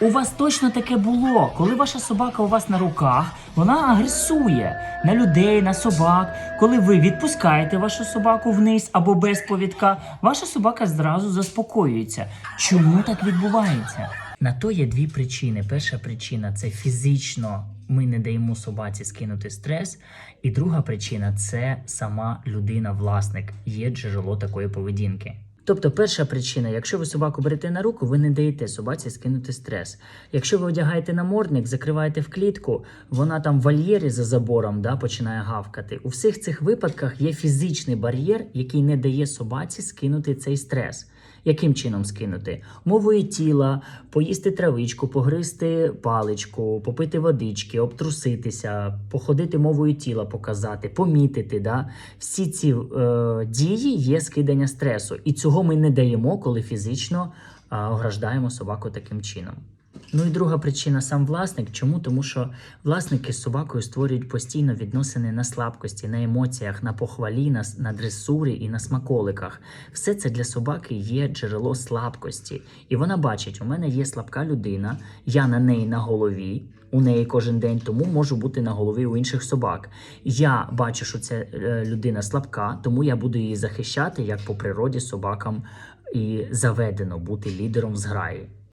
У вас точно таке було. Коли ваша собака у вас на руках, вона агресує на людей, на собак. Коли ви відпускаєте вашу собаку вниз або без повідка, ваша собака зразу заспокоюється. Чому так відбувається? На то є дві причини. Перша причина це фізично ми не даємо собаці скинути стрес. І друга причина це сама людина-власник, є джерело такої поведінки. Тобто, перша причина, якщо ви собаку берете на руку, ви не даєте собаці скинути стрес. Якщо ви одягаєте намордник, закриваєте в клітку, вона там в вольєрі за забором да, починає гавкати. У всіх цих випадках є фізичний бар'єр, який не дає собаці скинути цей стрес. Яким чином скинути? Мовою тіла, поїсти травичку, погризти паличку, попити водички, обтруситися, походити мовою тіла, показати, помітити. Да? Всі ці е, дії є скидання стресу. І цього ми не даємо, коли фізично е, ограждаємо собаку таким чином. Ну і друга причина сам власник. Чому? Тому що власники з собакою створюють постійно відносини на слабкості, на емоціях, на похвалі, на, на дресурі і на смаколиках. Все це для собаки є джерело слабкості. І вона бачить, у мене є слабка людина, я на неї на голові. У неї кожен день тому можу бути на голові у інших собак. Я бачу, що ця е, людина слабка, тому я буду її захищати, як по природі собакам і заведено бути лідером в зграї.